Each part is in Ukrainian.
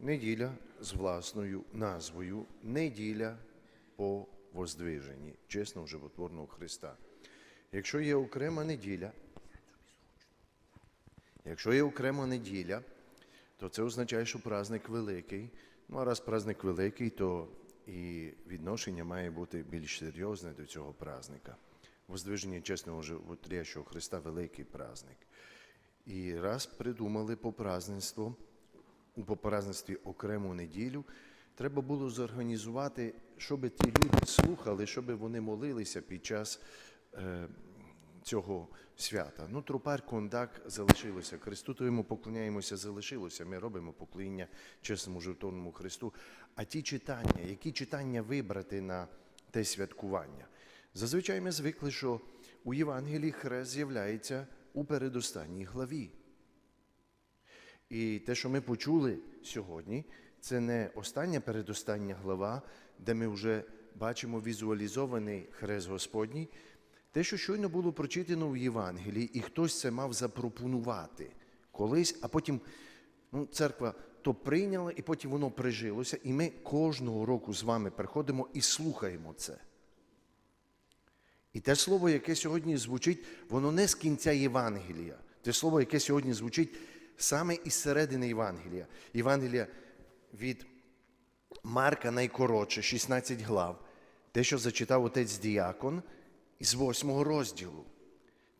неділя з власною назвою Неділя по воздвиженні чесного животворного Христа. Якщо є окрема неділя, якщо є окрема неділя, то це означає, що праздник великий. Ну, а раз праздник великий, то і відношення має бути більш серйозне до цього праздника. Воздвиження чесного животрящого Христа великий праздник. І раз придумали по празднеству, у попразднестві окрему неділю, треба було зорганізувати, щоб ті люди слухали, щоб вони молилися під час е, цього свята. Ну, трупар, кондак залишилося. Христу, то йому поклоняємося, залишилося. Ми робимо поклоніння чесному жертовному Христу. А ті читання, які читання вибрати на те святкування? Зазвичай ми звикли, що у Євангелії хрест з'являється у передостанній главі. І те, що ми почули сьогодні, це не остання передостання глава, де ми вже бачимо візуалізований хрест Господній. Те, що щойно було прочитано в Євангелії, і хтось це мав запропонувати колись, а потім ну, церква то прийняла, і потім воно прижилося, і ми кожного року з вами приходимо і слухаємо це. І те слово, яке сьогодні звучить, воно не з кінця Євангелія. Те слово, яке сьогодні звучить саме із середини Євангелія. Євангелія від Марка найкоротше, 16 глав. Те, що зачитав отець Діакон із 8 розділу.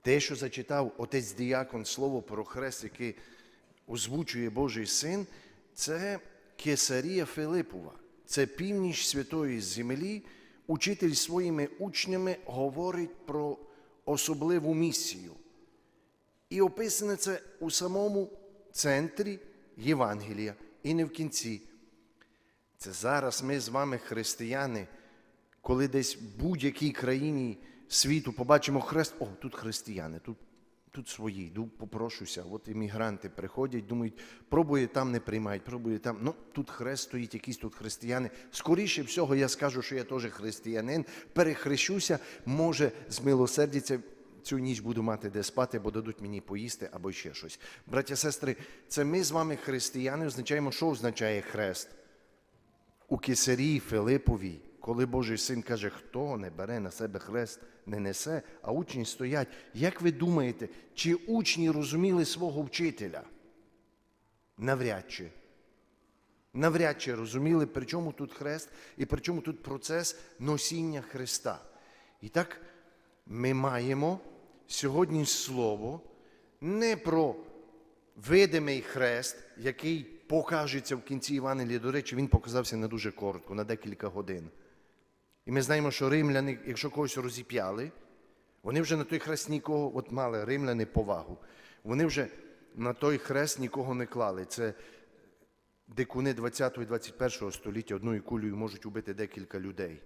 Те, що зачитав отець Діакон слово про хрест, яке озвучує Божий син, це Кесарія Филипова. Це північ святої землі. Учитель своїми учнями говорить про особливу місію. І описане це у самому центрі Євангелія і не в кінці. Це зараз ми з вами, християни, коли десь в будь-якій країні світу побачимо хрест, о, тут християни, тут, тут свої, йду, попрошуся. От іммігранти приходять, думають, пробує там не приймають, пробує там. Ну, тут хрест стоїть, якісь тут християни. Скоріше всього, я скажу, що я теж християнин, перехрещуся, може, змилосердяться, цю ніч буду мати де спати, бо дадуть мені поїсти або ще щось. Браття, сестри, це ми з вами християни, означаємо, що означає хрест? У Кесарії Филиповій, коли Божий син каже, хто не бере на себе хрест, не несе, а учні стоять. Як ви думаєте, чи учні розуміли свого вчителя? Навряд чи. Навряд чи розуміли, при чому тут хрест і при чому тут процес носіння Христа. І так ми маємо сьогодні слово не про видимий хрест, який покажеться в кінці Євангелія. До речі, він показався не дуже коротко, на декілька годин. І ми знаємо, що римляни, якщо когось розіп'яли, вони вже на той хрест нікого, от мали римляни повагу. Вони вже на той хрест нікого не клали. Це дикуни 20 і 21 століття одною кулею можуть убити декілька людей.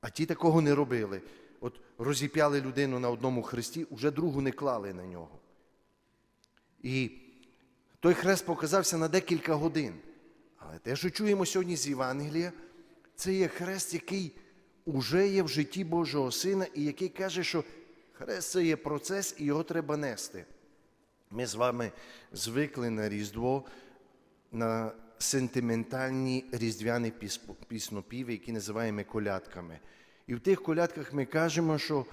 А ті такого не робили. От розіп'яли людину на одному хресті, уже другу не клали на нього. І той хрест показався на декілька годин. Але те, що чуємо сьогодні з Євангелія, це є хрест, який уже є в житті Божого Сина, і який каже, що хрест це є процес, і його треба нести. Ми з вами звикли на Різдво на сентиментальні різдвяні піснопіви, які називаємо колядками. І в тих колядках ми кажемо, що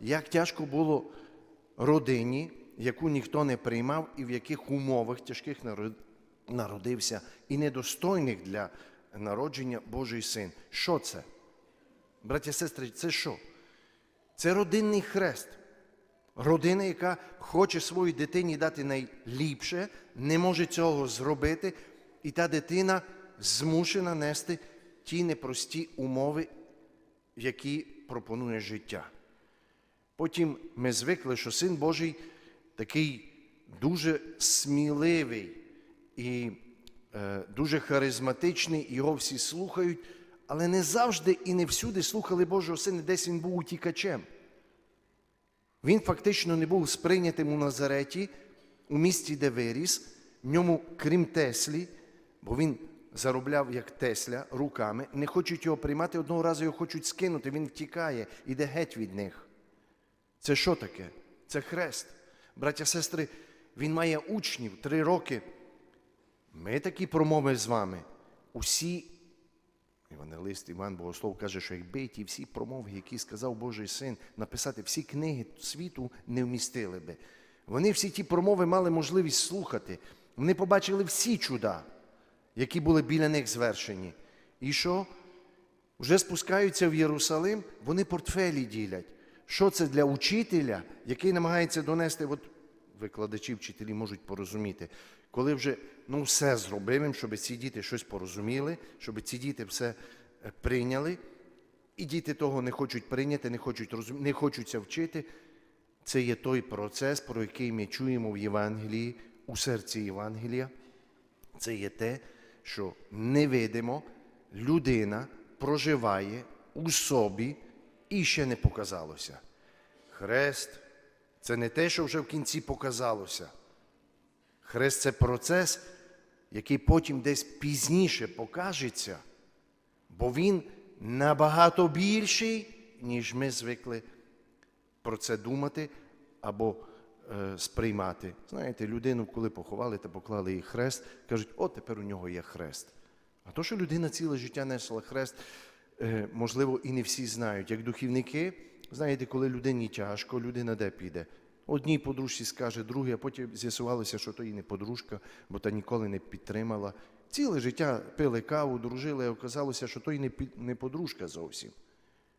як тяжко було родині, яку ніхто не приймав, і в яких умовах тяжких народився, і недостойних для народження Божий син. Що це? Браття сестри, це що? Це родинний хрест. Родина, яка хоче своїй дитині дати найліпше, не може цього зробити, і та дитина змушена нести ті непрості умови, які пропонує життя. Потім ми звикли, що Син Божий такий дуже сміливий і е, дуже харизматичний, його всі слухають, але не завжди і не всюди слухали Божого Сина, десь він був утікачем. Він фактично не був сприйнятим у Назареті, у місті, де виріс, в ньому, крім Теслі, бо він заробляв як Тесля руками, не хочуть його приймати, одного разу його хочуть скинути, він втікає, іде геть від них. Це що таке? Це хрест. Браття, сестри, він має учнів три роки. Ми такі промови з вами. Усі, Євангелист Іван Богослов каже, що якби ті всі промови, які сказав Божий син, написати всі книги світу не вмістили би. Вони всі ті промови мали можливість слухати. Вони побачили всі чуда, які були біля них звершені. І що? Вже спускаються в Єрусалим, вони портфелі ділять. Що це для учителя, який намагається донести, от викладачі, вчителі можуть порозуміти, коли вже ну, все зробив, їм, щоб ці діти щось порозуміли, щоб ці діти все е, прийняли, і діти того не хочуть прийняти, не хочуть розум... не хочуться вчити. Це є той процес, про який ми чуємо в Євангелії, у серці Євангелія. Це є те, що невидимо людина проживає у собі і ще не показалося. Хрест це не те, що вже в кінці показалося. Хрест це процес, який потім десь пізніше покажеться, бо він набагато більший, ніж ми звикли про це думати або сприймати. Знаєте, людину, коли поховали та поклали їй хрест, кажуть, о, тепер у нього є хрест. А то, що людина ціле життя несла хрест, е, можливо, і не всі знають. Як духівники, знаєте, коли людині тяжко, людина де піде? Одній подружці скаже, другій, а потім з'ясувалося, що то і не подружка, бо та ніколи не підтримала. Ціле життя пили каву, дружили, а оказалося, що то і не подружка зовсім.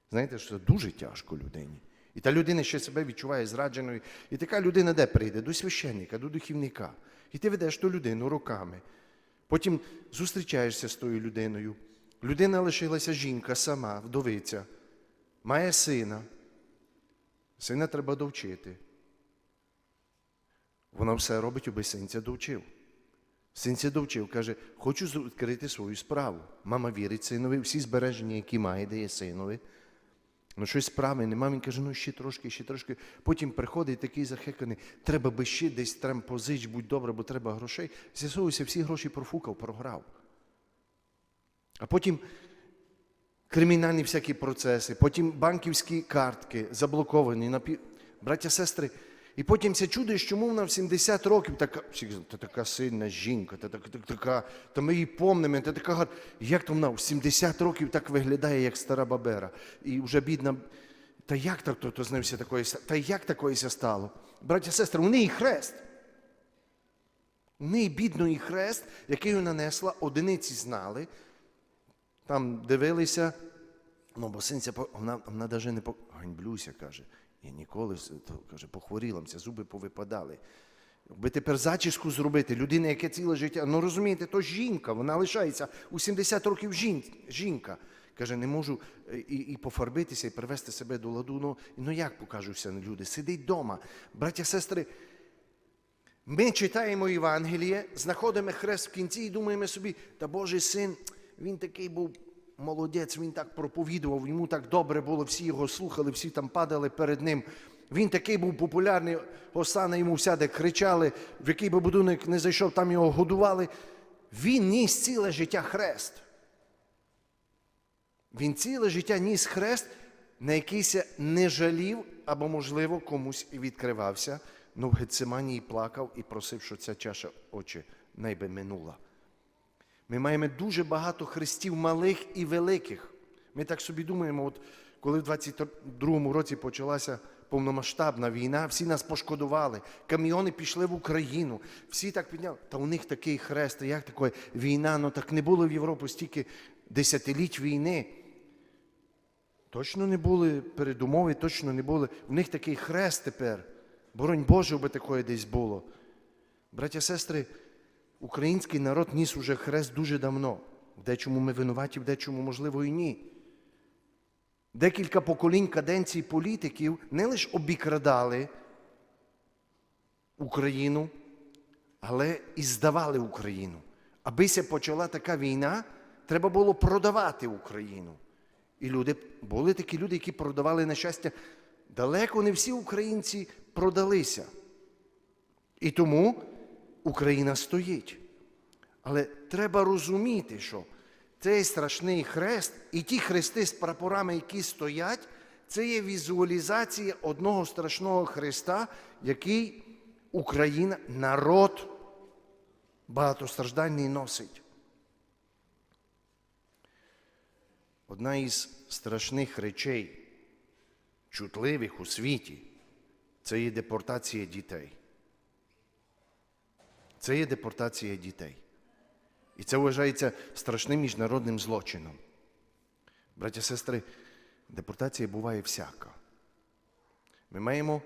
Знаєте, що це дуже тяжко людині. І та людина ще себе відчуває зрадженою. І така людина де прийде? До священника, до духівника. І ти ведеш ту людину роками. Потім зустрічаєшся з тою людиною. Людина лишилася жінка сама, вдовиця, має сина. Сина треба довчити. Вона все робить, аби синця довчив. Синця довчив, каже, хочу відкрити свою справу. Мама вірить синові, всі збереження, які має, дає синові. Ну, щось правильне. Він каже, ну ще трошки, ще трошки. Потім приходить такий захеканий, треба би ще десь треба позич, будь добре, бо треба грошей. З'ясовується, всі гроші профукав, програв. А потім кримінальні всякі процеси, потім банківські картки заблоковані. Напі... Браття, сестри, і потім це чудо, чому вона в 70 років така, та така сильна жінка, та, така, та, така, та ми її помнимо, та така гарна. Як то вона в 70 років так виглядає, як стара бабера. І вже бідна. Та як так то, то з ним все такої, та як такоїся стало? Браття, сестри, у неї хрест. У неї бідний хрест, який вона несла, одиниці знали, там дивилися, ну, бо синця, вона навіть не по... ганьблюся, каже. Я ніколи, то, каже, похворілася, зуби повипадали. Би тепер зачіску зробити, людина, яке ціле життя, ну розумієте, то жінка, вона лишається у 70 років жін, жінка. Каже, не можу е, і, і пофарбитися, і привести себе до ладу. Ну, ну як покажуся люди? Сидить вдома. Браття, сестри, ми читаємо Євангеліє, знаходимо хрест в кінці і думаємо собі, та Божий син, він такий був молодець, він так проповідував, йому так добре було, всі його слухали, всі там падали перед ним. Він такий був популярний, Осана йому всяде кричали, в який би будинок не зайшов, там його годували. Він ніс ціле життя хрест. Він ціле життя ніс хрест, на якийсь не жалів або, можливо, комусь і відкривався, но в Гециманії плакав і просив, що ця чаша очі найби минула. Ми маємо дуже багато хрестів малих і великих. Ми так собі думаємо, от коли в 22-му році почалася повномасштабна війна, всі нас пошкодували, каміони пішли в Україну, всі так підняли. Та у них такий хрест, як таке війна, ну так не було в Європі стільки десятиліть війни. Точно не були передумови, точно не були. У них такий хрест тепер. Боронь Боже, би такое десь було. Браття, сестри, український народ ніс уже хрест дуже давно. Дечому ми винуваті, в дечому, можливо, і ні. Декілька поколінь каденцій політиків не лише обікрадали Україну, але і здавали Україну. Абися почала така війна, треба було продавати Україну. І люди, були такі люди, які продавали на щастя. Далеко не всі українці продалися. І тому Україна стоїть. Але треба розуміти, що цей страшний хрест і ті хрести з прапорами, які стоять, це є візуалізація одного страшного хреста, який Україна, народ багатостраждальний носить. Одна із страшних речей, чутливих у світі, це є депортація дітей. Це є депортація дітей. І це вважається страшним міжнародним злочином. Браття сестри, депортація буває всяка. Ми маємо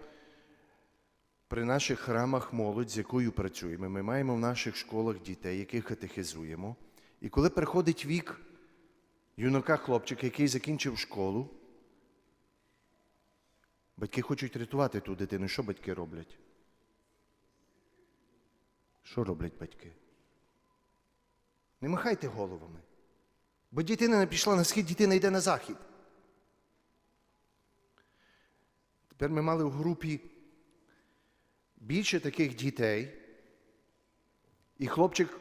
при наших храмах молодь, з якою працюємо, ми маємо в наших школах дітей, яких катехизуємо. І коли приходить вік юнака хлопчика, який закінчив школу, батьки хочуть рятувати ту дитину. Що батьки роблять? Що роблять батьки? Не махайте головами. Бо дитина не пішла на схід, дитина йде на захід. Тепер ми мали в групі більше таких дітей, і хлопчик,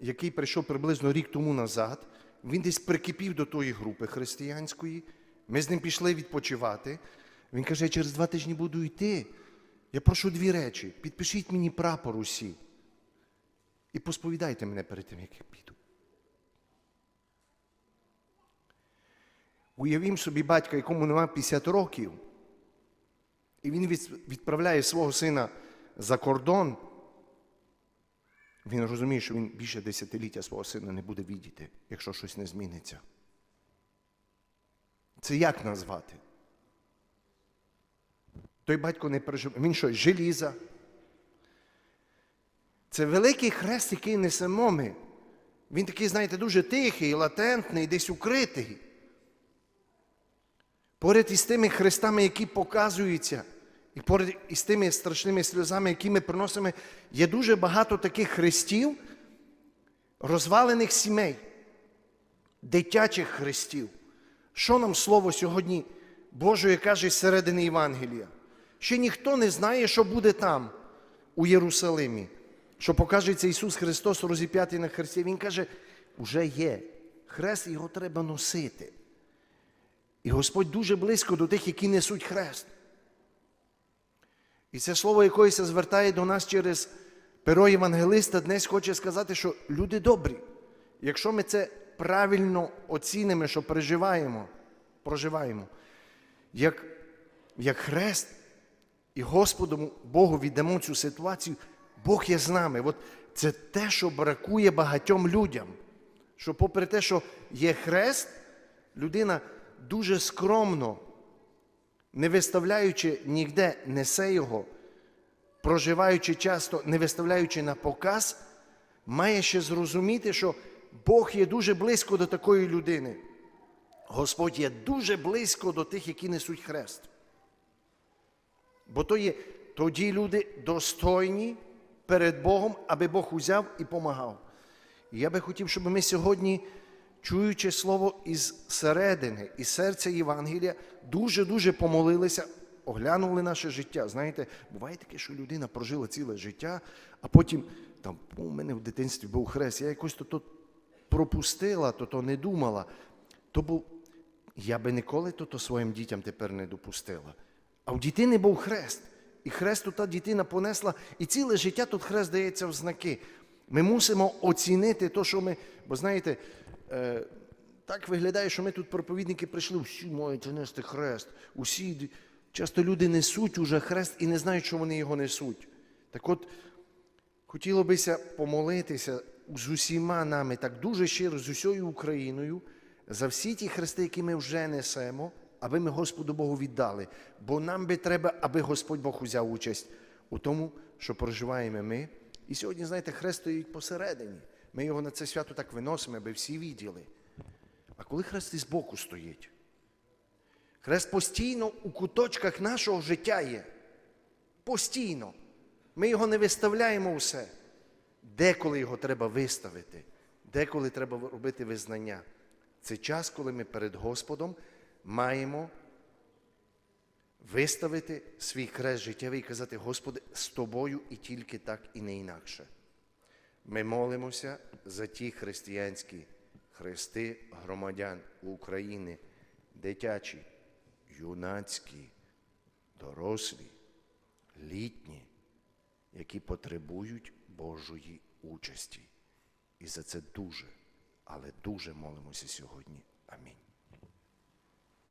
який прийшов приблизно рік тому назад, він десь прикипів до тої групи християнської. Ми з ним пішли відпочивати. Він каже, я через два тижні буду йти. Я прошу дві речі: підпишіть мені прапор усі. І посповідайте мене перед тим, як я піду. Уявім собі батька, якому нема 50 років, і він відправляє свого сина за кордон. Він розуміє, що він більше десятиліття свого сина не буде віддіти, якщо щось не зміниться. Це як назвати? Той батько не переживає. Він що, желіза? Це великий хрест, який несемо ми. Він такий, знаєте, дуже тихий, латентний, десь укритий. Поряд із тими хрестами, які показуються, і поряд із тими страшними сльозами, які ми приносимо, є дуже багато таких хрестів, розвалених сімей, дитячих хрестів. Що нам слово сьогодні Божої каже з середини Євангелія? Ще ніхто не знає, що буде там, у Єрусалимі, що покажеться Ісус Христос розіп'ятий на хресті. Він каже, уже є. Хрест його треба носити. І Господь дуже близько до тих, які несуть хрест. І це слово якоїсь звертає до нас через перо Євангелиста, днес хоче сказати, що люди добрі. Якщо ми це правильно оцінимо, що переживаємо, проживаємо, як, як хрест, і Господу Богу віддамо цю ситуацію, Бог є з нами. От це те, що бракує багатьом людям. Що, попри те, що є хрест, людина дуже скромно, не виставляючи ніде, несе його, проживаючи часто, не виставляючи на показ, має ще зрозуміти, що Бог є дуже близько до такої людини. Господь є дуже близько до тих, які несуть хрест. Бо то є тоді люди достойні перед Богом, аби Бог узяв і помагав. І я би хотів, щоб ми сьогодні, чуючи слово із середини, із серця Євангелія, дуже-дуже помолилися, оглянули наше життя. Знаєте, буває таке, що людина прожила ціле життя, а потім там у мене в дитинстві був хрест, я якось то, то пропустила, то то не думала. То був, я би ніколи то, то своїм дітям тепер не допустила. А в дитини був хрест. І хрест та дитина понесла, і ціле життя тут хрест дається в знаки. Ми мусимо оцінити те, що ми. Бо знаєте, е, так виглядає, що ми тут проповідники прийшли, всі мають нести хрест. Усі, часто люди несуть уже хрест і не знають, що вони його несуть. Так от, хотіло бися помолитися з усіма нами, так дуже щиро, з усією Україною, за всі ті хрести, які ми вже несемо, аби ми Господу Богу віддали. Бо нам би треба, аби Господь Бог узяв участь у тому, що проживаємо ми. І сьогодні, знаєте, хрест стоїть посередині. Ми його на це свято так виносимо, аби всі відділи. А коли хрест із боку стоїть? Хрест постійно у куточках нашого життя є. Постійно. Ми його не виставляємо все. Деколи його треба виставити, деколи треба робити визнання. Це час, коли ми перед Господом маємо виставити свій хрест життєвий і казати, Господи, з тобою і тільки так, і не інакше. Ми молимося за ті християнські хрести громадян України, дитячі, юнацькі, дорослі, літні, які потребують Божої участі. І за це дуже, але дуже молимося сьогодні. Амінь.